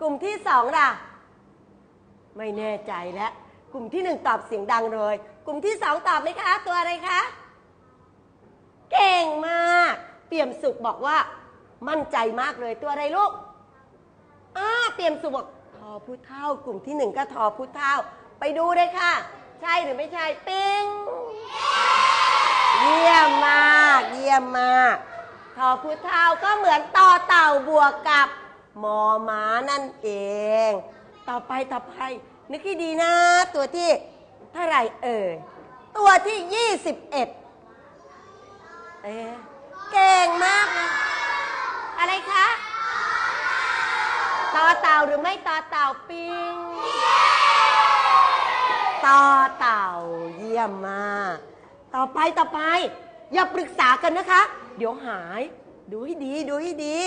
กลุ่มที่สองล่ะ ไม่แน่ใจแล้วกลุ่มที่หนึ่งตอบเสียงดังเลย กลุ่มที่สองตอบไหมคะ ตัวอะไรคะ เก่งมาก เปี่ยมสุขบอกว่า มั่นใจมากเลยตัวอะไรลูกอ้าเปี่ยมสุขบอกทอผู้เท่า กลุ่มที่หนึ่งก็ทอผู้เท่า ไปดูเลยค่ะ ใช่หรือไม่ใช่ ปิ้ง เยี่ยมมาก เยี่ยมมาก ทอพุเท่าก็เหมือนต่อเต่าบวกกับ มอม้านั่นเอง ต่อไปต่อไป นึกให้ดีนะ ตัวที่เท่าไหร่เอ่ยตัวที่ 21 เอ๊เก่งมากนะอะไรคะต่อเต่าหรือไม่ต่อเต่าปิงต่อเต่าเยี่ยมมาก ต่อไปต่อไป อย่าปรึกษากันนะคะ เดี๋ยวหาย ดูให้ดี ดูให้ดี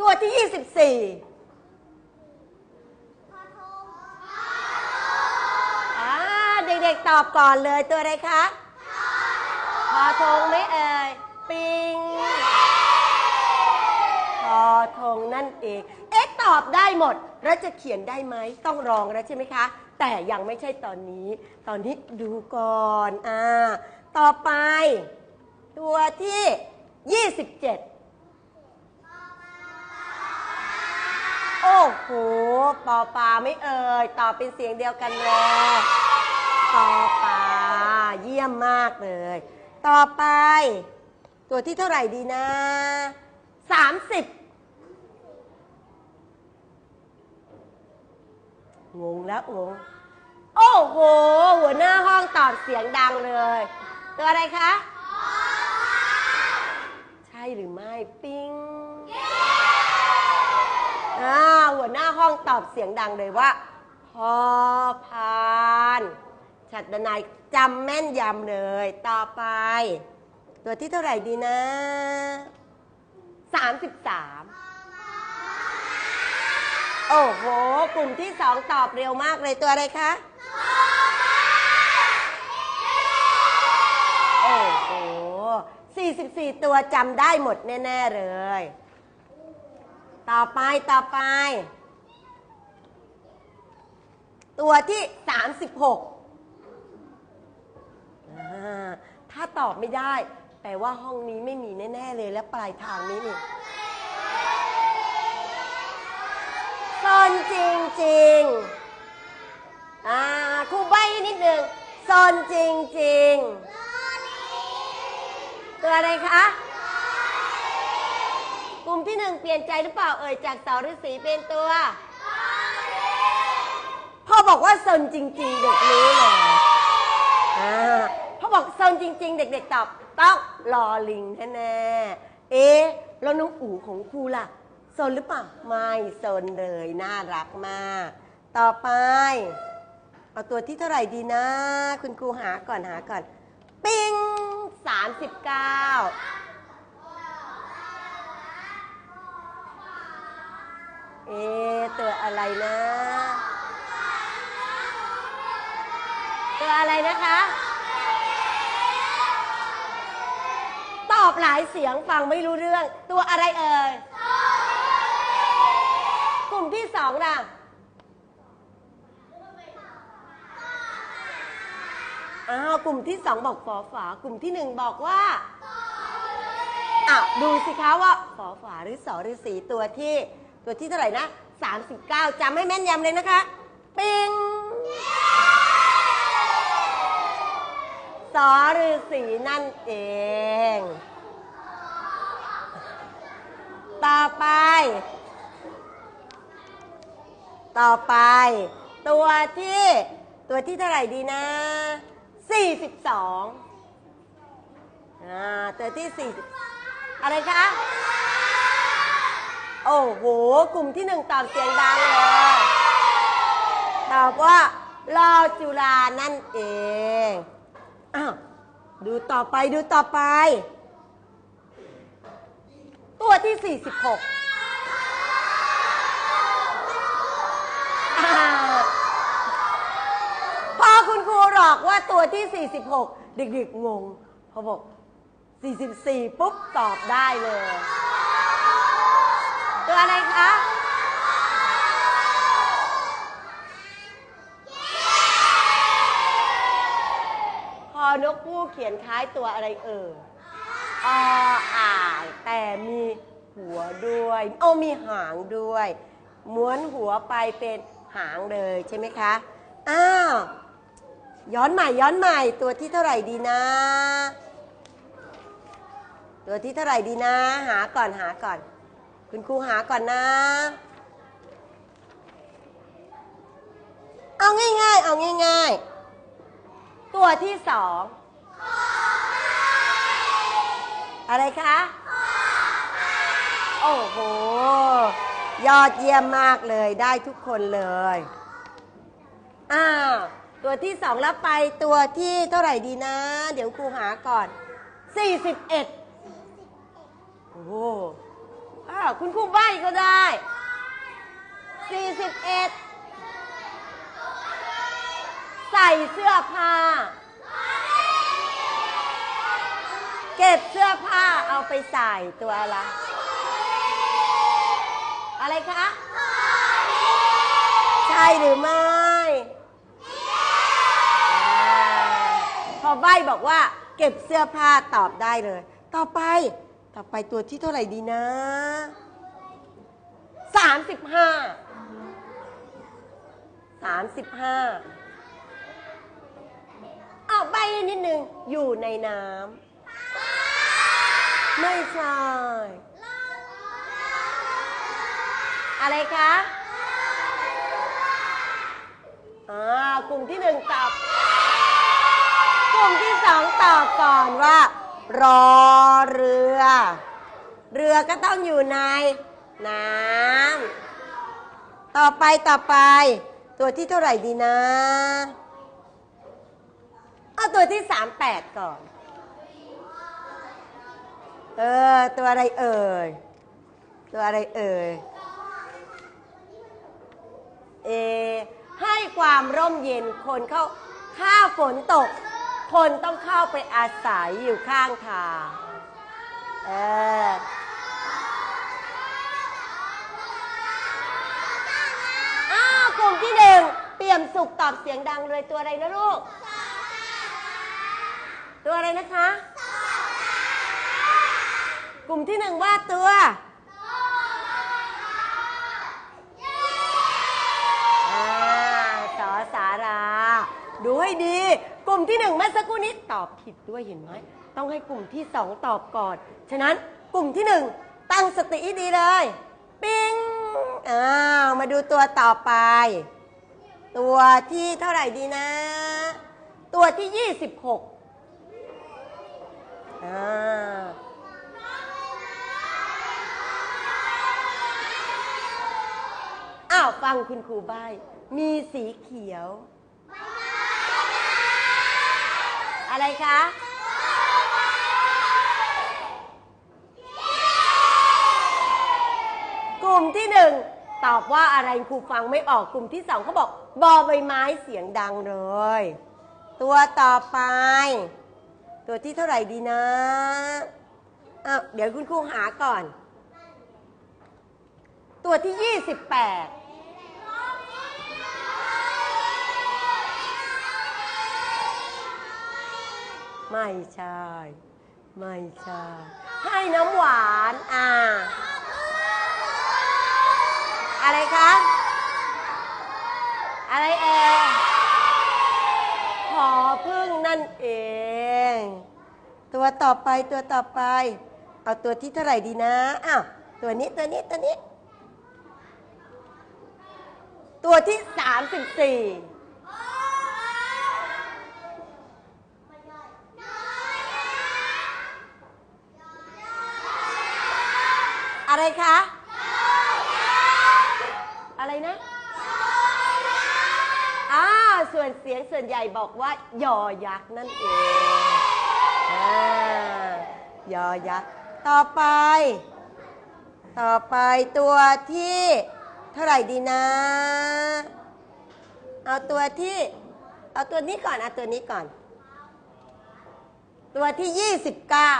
ตัวที่24อ่าเด็กๆตอบก่อนเลยตัวอะไรคะพอทงไหม่เอ่ย ปิงพอทงนั่นเอง เอ๊ะตอบได้หมด แล้วจะเขียนได้ไหม ต้องลองแล้วใช่ไหมคะ แต่ยังไม่ใช่ตอนนี้ ตอนนี้ดูก่อน อ่า ต่อไป ตัวที่ 27 โอ้โหปอปลาไม่เอ่ยตอบเป็นเสียงเดียวกันเลยปอปลาเยี่ยมมากเลย ต่อไป ตัวที่เท่าไหร่ดีนะ30งงแล้วงงโอ้โห หัวหน้าห้องตอบเสียงดังเลย ตัวอะไรคะ ใช่หรือไม่ ปิ้งอ่าหัวหน้าห้ องตอบเสียงดังเลยว่า พอพานฉัดดนายจำแม่นยำเลย ต่อไป ตัวที่เท่าไหร่ดีนะ 33 โอ้โห กลุ่มที่สองตอบเร็วมากเลยตัวอะไรคะโอ้โห 44 ตัวจำได้หมดแน่ ๆ เลย ต่อไปต่อไป ตัวที่ 36อ่าถ้าตอบไม่ได้ แปลว่าห้องนี้ไม่มีแน่ ๆ เลยและปลายทางนี้นี่ซนจริงๆอ่าครูใบให้นิดหนึ่งซนจริงๆตัวอะไรคะกลุ่มที่หนึ่งเปลี่ยนใจหรือเปล่าเอ่ยจากเสาฤาษีเป็นตัว บอกว่าซนจริง ๆ เด็กรู้เลยอ่าพ่อบอกซนจริง ๆ เด็ก ๆ ตอบต้องรอลิงแน่ๆเอ๊ะแล้วน้องอู๋ของครูล่ะซนหรือเปล่าไม่ซนเลยน่ารักมาก ต่อไปเอาตัวที่เท่าไหร่ดีนะ คุณครูหาก่อนหาก่อน ปิ้งสามสิบเก้าเอ๊ะตัวอะไรนะ ตัวอะไรนะคะ ตอบหลายเสียงฟังไม่รู้เรื่อง ตัวอะไรเอ่ย กลุ่มที่สองล่ะอ้าวกลุ่มที่สองบอกฝอฝากลุ่มที่หนึ่งบอกว่าอ้าวดูสิคะว่าฝอฝาหรือสอหรือสีตัวที่ ตัวที่เท่าไหร่นะ39จำให้แม่นยำเลยนะคะ ปิงสอหรือ สีนั่นเอง ต่อไป ต่อไป ตัวที่ตัวที่เท่าไหร่ดีนะ 42อ่าตัวที่ 40 อะไรคะ โอ้โห กลุ่มที่หนึ่งตอบเสียงดังเลย ตอบว่ารอจุฬานั่นเอง อ้าว ดูต่อไปดูต่อไป ตัวที่ 46 พอคุณครูบอกว่าตัวที่ 46 เด็กๆงงเพอบอก 44 ปุ๊บ ตอบได้เลย ตัวอะไรคะ พ อนกผู้เขียนคล้ายตัวอะไรเอ่ยออ่างแต่มีหัวด้วยโอ้มีหางด้วย ม้วนหัวไปเป็นหางเลยใช่ไหมคะ อ้าว ย้อนใหม่ย้อนใหม่ตัวที่เท่าไหร่ดีนะ ตัวที่เท่าไหร่ดีนะ หาก่อนหาก่อน คุณครูหาก่อนนะ เอาง่ายๆ เอาง่าย ๆ ตัวที่สองอะไรคะโอ้โห ยอดเยี่ยมมากเลยได้ทุกคนเลย อ้าว ตัวที่สองแล้วไปตัวที่เท่าไหร่ดีนะ เดี๋ยวครูหาก่อน 41 โอ้โหอ้าว คุณครูใบก็ได้ 41 ใส่เสื้อผ้า เก็บเสื้อผ้าเอาไปใส่ตัวอะไร อะไรคะ ใช่หรือไม่อ่พอใบบอกว่า เก็บเสื้อผ้าตอบได้เลย ต่อไป ต่อไปตัวที่เท่าไหร่ดีนะสามสิบห้าสามสิบห้า ใบนิดนึง อยู่ในน้ำไม่ใช่อะไรคะอ่ากลุ่มที่หนึ่งตอบ กลุ่มที่สองตอบก่อนว่า รอเรือ เรือก็ต้องอยู่ใน น้ำต่อไปต่อไป ตัวที่เท่าไหร่ดีนะ ที่สามแปดก่อน เออ ตัวอะไรเอ่ย ตัวอะไรเอ่ย เอ ให้ความร่มเย็นคนเข้าถ้าฝนตก คนต้องเข้าไปอาศัยอยู่ข้างทาง เอออ้าวกลุ่มที่หนึ่งเปี่ยมสุขตอบเสียงดังเลยตัวอะไรนะลูก ตัวอะไรนะคะ กลุ่มที่หนึ่งว่าตัวอ่าสอสารา ดูให้ดี กลุ่มที่หนึ่งเมื่อสักครู่นี้ตอบผิดด้วยเห็นไหม ต้องให้กลุ่มที่สองตอบก่อน ฉะนั้นกลุ่มที่หนึ่งตั้งสติให้ดีเลย ปิ้งอ้าวมาดูตัวต่อไป ตัวที่เท่าไหร่ดีนะ ตัวที่ 26 อ่าอ้าวฟังคุณครูใบมีสีเขียว อะไรคะกลุ่มที่หนึ่งตอบว่าอะไรครูฟังไม่ออกกลุ่มที่สองเขาบอกบอใบไม้เสียงดังเลย ตัวต่อไป ตัวที่เท่าไหร่ดีนะอ้าวเดี๋ยวคุณครูหาก่อน ตัวที่ยี่สิบแปดไม่ใช่ ไม่ใช่ ให้น้ำหวาน อ่า อะไรคะ อะไรเอ่ยขอพึ่งนั่นเอง ตัวต่อไปตัวต่อไป เอาตัวที่เท่าไหร่ดีนะอ้าวตัวนี้ตัวนี้ตัวนี้ ตัวที่สามสิบสี่อะไรคะ อะไรนะอ่าส่วนเสียงส่วนใหญ่บอกว่ายอยักษ์นั่นเอง ยอยักษ์ต่อไป ต่อไปตัวที่เท่าไหร่ดีนะ เอาตัวที่ เอาตัวนี้ก่อน เอาตัวนี้ก่อน ตัวที่ยี่สิบเก้า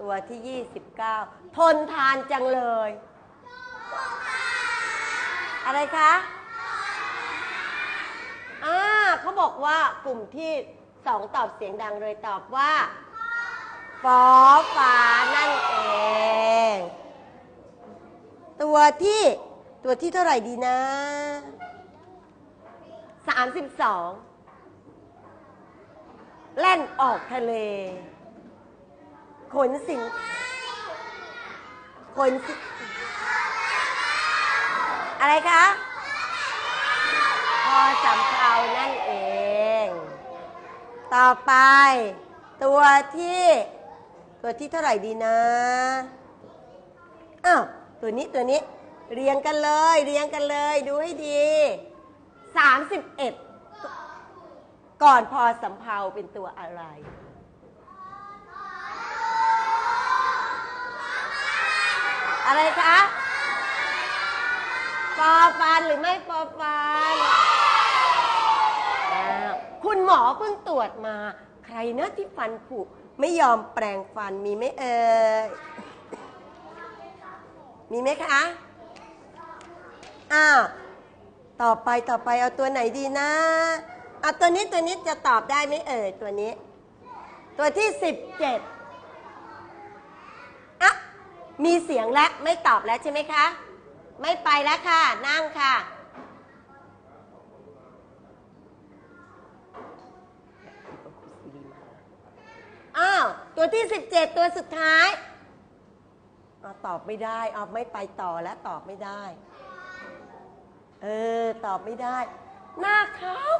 ตัวที่ยี่สิบเก้าทนทานจังเลย อะไรคะอ่าเขาบอกว่ากลุ่มที่สองตอบเสียงดังเลยตอบว่าฟอฟ้านั่นเอง ตัวที่ตัวที่เท่าไหร่ดีนะ 32 แล่นออกทะเล ขนสินขนสิ อะไรคะพอสำเภานั่นเอง ต่อไป ตัวที่ ตัวที่เท่าไหร่ดีนะอ้าวตัวนี้ตัวนี้เรียงกันเลย เรียงกันเลยดูให้ดี 31 ก่อนพอสำเภาเป็นตัวอะไรอะไรคะ ปอฟันหรือไม่ปอฟันอ้าวคุณหมอเพิ่งตรวจมา ใครเนะที่ฟันผุไม่ยอมแปรงฟันมีไหมเอ่ยมีไหมคะ อ้าว ต่อไปต่อไปเอาตัวไหนดีนะเอาตัวนี้ตัวนี้จะตอบได้ไหมเอ่ยตัวนี้ ตัวที่สิบเจ็ดอะมีเสียงแล้วไม่ตอบแล้วใช่ไหมคะ ไม่ไปแล้วค่ะ นั่งค่ะ อ้าว ตัวที่สิบเจ็ดตัวสุดท้ายอาตอบไม่ได้เอาไม่ไปต่อแล้วตอบไม่ได้ เออ ตอบไม่ได้ หน้าขาว